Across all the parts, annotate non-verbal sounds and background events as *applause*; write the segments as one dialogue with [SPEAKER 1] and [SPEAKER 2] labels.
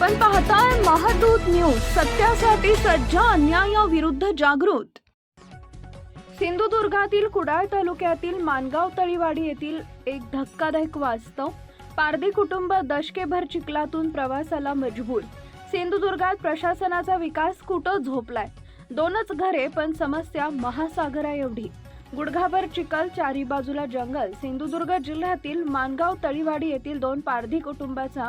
[SPEAKER 1] आपण पाहताय महादूत न्यूज सत्यासाठी सज्ज अन्यायाविरुद्ध जागृत. सिंधुदुर्गातील कुडाळ तालुक्यातील मानगाव तळीवाडी येथील एक धक्कादायक वास्तव पारधी कुटुंब दशकेभर चिखलातून प्रवासाला मजबूर. सिंधुदुर्गात प्रशासनाचा विकास कुठं झोपलाय? दोनच घरे पण समस्या महासागरा एवढी गुडघाभर चिखल चारी बाजूला जंगल. सिंधुदुर्ग जिल्ह्यातील मानगाव तळीवाडी येथील दोन पारधी कुटुंबाचा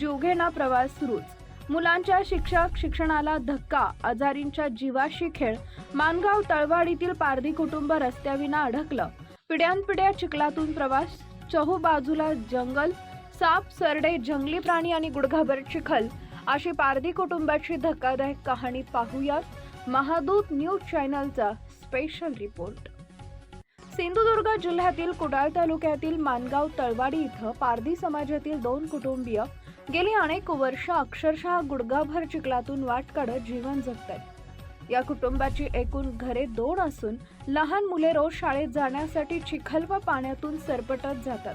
[SPEAKER 1] जीवघेणा प्रवास सुरूच मुलांच्या शिक्षक शिक्षणाला धक्का आजारींच्या जीवाशी खेळ. मानगाव तळवाडीतील पारधी कुटुंब रस्त्याविना अडकलं. पिढ्यानपिढ्या चिखलातून प्रवास. चहू बाजूला जंगल. साप सरडे जंगली प्राणी आणि गुडघाभर चिखल. अशी पारधी कुटुंबाची धक्कादायक कहाणी पाहूयात. महादूत न्यूज चॅनलचा स्पेशल रिपोर्ट सिंधुदुर्ग जिल्ह्यातील कुडाळ तालुक्यातील मानगाव तळवाडी इथं पारधी समाजातील दोन कुटुंबीय गेली अनेक वर्ष अक्षरशः गुडगाभर चिखलातून वाट काढत जीवन जगतात. या कुटुंबाची एकूण घरे दोन असून लहान मुले रोज शाळेत जाण्यासाठी चिखल व पाण्यातून सरपटत जातात.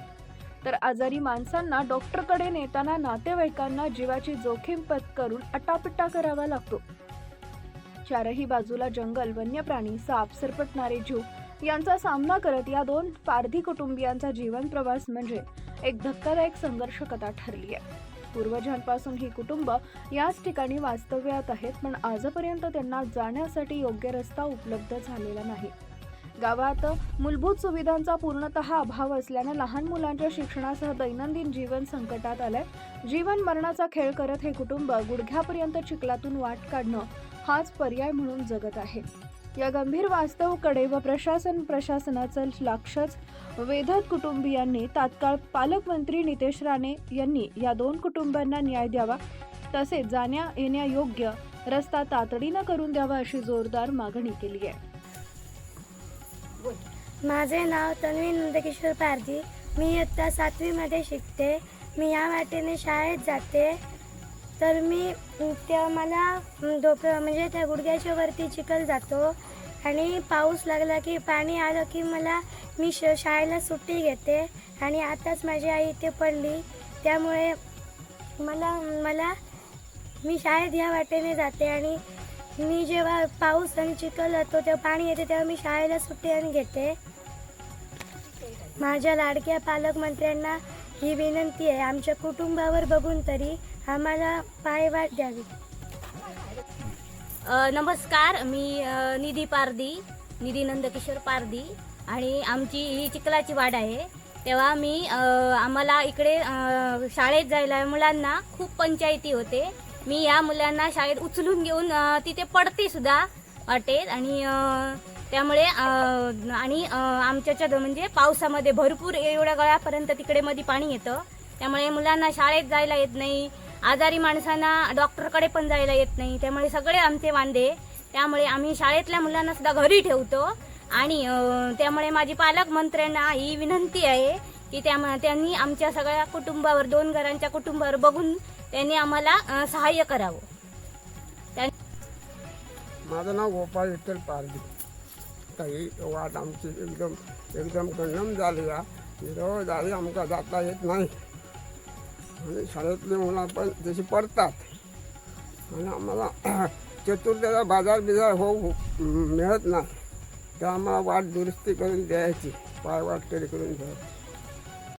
[SPEAKER 1] तर आजारी माणसांना डॉक्टरकडे नेताना नातेवाईकांना जीवाची जोखीम पत्करून अटापिट्टा करावा लागतो. चारही बाजूला जंगल वन्य प्राणी साप सरपटणारे जीव यांचा सामना करत या दोन पारधी कुटुंबियांचा जीवन प्रवास म्हणजे एक धक्कादायक संघर्ष कथा ठरली आहे. पूर्वजांपासून ही कुटुंब याच ठिकाणी वास्तव्यात आहेत पण आजपर्यंत त्यांना जाण्यासाठी योग्य रस्ता उपलब्ध झालेला नाही. गावात मूलभूत सुविधांचा पूर्णतः अभाव असल्यानं लहान मुलांच्या शिक्षणासह दैनंदिन जीवन संकटात आलंय. जीवन मरणाचा खेळ करत हे कुटुंब गुडघ्यापर्यंत चिखलातून वाट काढणं हाच पर्याय म्हणून जगत आहे. या गंभीर वास्तवकडे व प्रशासन प्रशासनाचं लक्षच वेधत कुटुंबियांनी तात्काळ पालकमंत्री नितेश राणे यांनी या दोन कुटुंबांना न्याय द्यावा तसेच जाण्या येण्यायोग्य रस्ता तातडीनं करून द्यावा अशी जोरदार मागणी केली आहे.
[SPEAKER 2] माझे नाव तन्वी नंदकिशोर पारधी. मी इयत्ता सातवीमध्ये शिकते. मी या वाटेने शाळेत जाते. तर मी त्या मला धोप म्हणजे त्या गुडघ्याच्या वरती चिखल जातो. आणि पाऊस लागला की पाणी आलं की मला मी श शाळेला सुट्टी घेते. आणि आताच माझी आई इथे पडली. त्यामुळे मला मला मी शाळेत ह्या वाटेने जाते. आणि मी जेव्हा पाऊस आणि चिखल येतो तेव्हा पाणी येते तेव्हा मी शाळेला सुट्टी आणि घेते. माझ्या लाडक्या पालकमंत्र्यांना ही विनंती आहे. आमच्या कुटुंबावर बघून तरी आम्हाला पायवाट द्यावी.
[SPEAKER 3] नमस्कार मी निधी पारदी निधी नंदकिशोर पारदी आणि आमची ही चिखलाची वाड आहे. तेव्हा मी आम्हाला इकडे शाळेत जायला मुलांना खूप पंचायती होते. मी या मुलांना शाळेत उचलून घेऊन तिथे पडते सुद्धा वाटेत. आणि त्यामुळे आणि आमच्याच्या म्हणजे पावसामध्ये भरपूर एवढ्या गळ्यापर्यंत तिकडे मध्ये पाणी येतं. त्यामुळे मुलांना शाळेत जायला येत नाही. आजारी माणसांना डॉक्टरकडे पण जायला येत नाही. त्यामुळे सगळे आमचे वांदे. त्यामुळे आम्ही शाळेतल्या मुलांना सुद्धा घरी ठेवतो. आणि त्यामुळे माझी पालकमंत्र्यांना ही विनंती आहे की त्या त्यांनी आमच्या सगळ्या कुटुंबावर दोन घरांच्या कुटुंबावर बघून त्यांनी आम्हाला सहाय्य करावं.
[SPEAKER 4] माझं नाव गोपाळ विठ्ठल पारदी काही वाट आमची एकदम एकदम गणम झाली रोज आधी आमका जाता येत नाही. आणि शाळेतले मुलं पण जसे पडतात. आणि आम्हाला *clears throat* चतुर्थ्याला बाजार बिजार होऊ हो, मिळत नाही. तर आम्हाला वाट दुरुस्ती करून द्यायची. पाय वाट तरी करून द्यायची